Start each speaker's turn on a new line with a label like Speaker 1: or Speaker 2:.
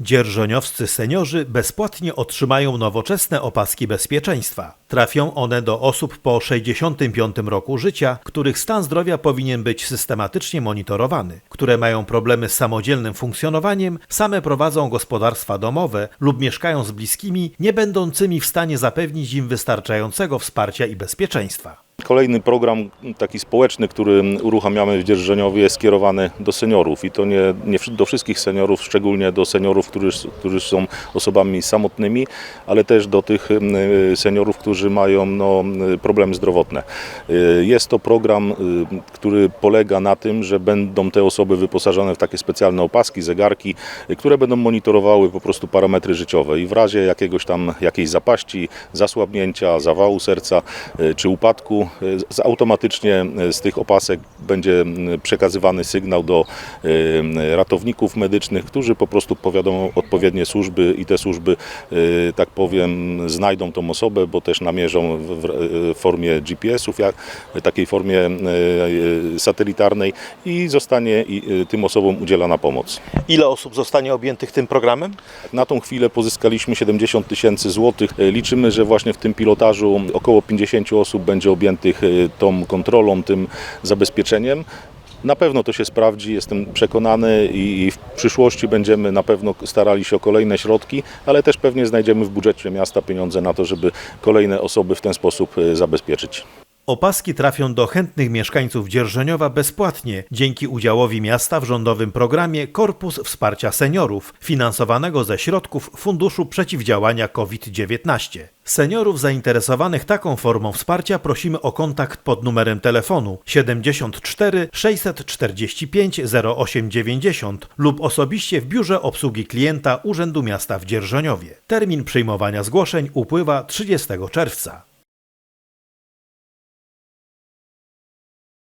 Speaker 1: Dzierżoniowscy seniorzy bezpłatnie otrzymają nowoczesne opaski bezpieczeństwa. Trafią one do osób po 65 roku życia, których stan zdrowia powinien być systematycznie monitorowany, które mają problemy z samodzielnym funkcjonowaniem, same prowadzą gospodarstwa domowe lub mieszkają z bliskimi, nie będącymi w stanie zapewnić im wystarczającego wsparcia i bezpieczeństwa.
Speaker 2: Kolejny program taki społeczny, który uruchamiamy w Dzierżoniowie jest skierowany do seniorów i to nie, nie do wszystkich seniorów, szczególnie do seniorów, którzy, którzy są osobami samotnymi, ale też do tych mm, seniorów, którzy mają no, problemy zdrowotne. Y, Jest to program, y, który polega na tym, że będą te osoby wyposażone w takie specjalne opaski, zegarki, y, które będą monitorowały po prostu parametry życiowe i w razie jakiegoś tam jakiejś zapaści, zasłabnięcia, zawału serca y, czy upadku, y, automatycznie y, z tych opasek będzie przekazywany sygnał do y, ratowników medycznych, którzy po prostu powiadomią odpowiednie służby i te służby, y, tak powiem, znajdą tą osobę, bo też namierzą w, formie GPS-ów, jak, w takiej formie satelitarnej i zostanie tym osobom udzielana pomoc.
Speaker 1: Ile osób zostanie objętych tym programem?
Speaker 2: Na tą chwilę pozyskaliśmy 70 tysięcy złotych. E, Liczymy, że właśnie w tym pilotażu około 50 osób będzie objętych e, tą kontrolą, tym zabezpieczeniem. Na pewno to się sprawdzi, jestem przekonany i w przyszłości będziemy na pewno starali się o kolejne środki, ale też pewnie znajdziemy w budżecie miasta pieniądze na to, żeby kolejne osoby w ten sposób e, zabezpieczyć.
Speaker 1: Opaski trafią do chętnych mieszkańców Dzierżoniowa bezpłatnie dzięki udziałowi miasta w rządowym programie Korpus Wsparcia Seniorów, finansowanego ze środków Funduszu Przeciwdziałania COVID-19. Seniorów zainteresowanych taką formą wsparcia prosimy o kontakt pod numerem telefonu 74 645 0890 lub osobiście w Biurze Obsługi Klienta Urzędu Miasta w Dzierżoniowie. Termin przyjmowania zgłoszeń upływa 30 czerwca.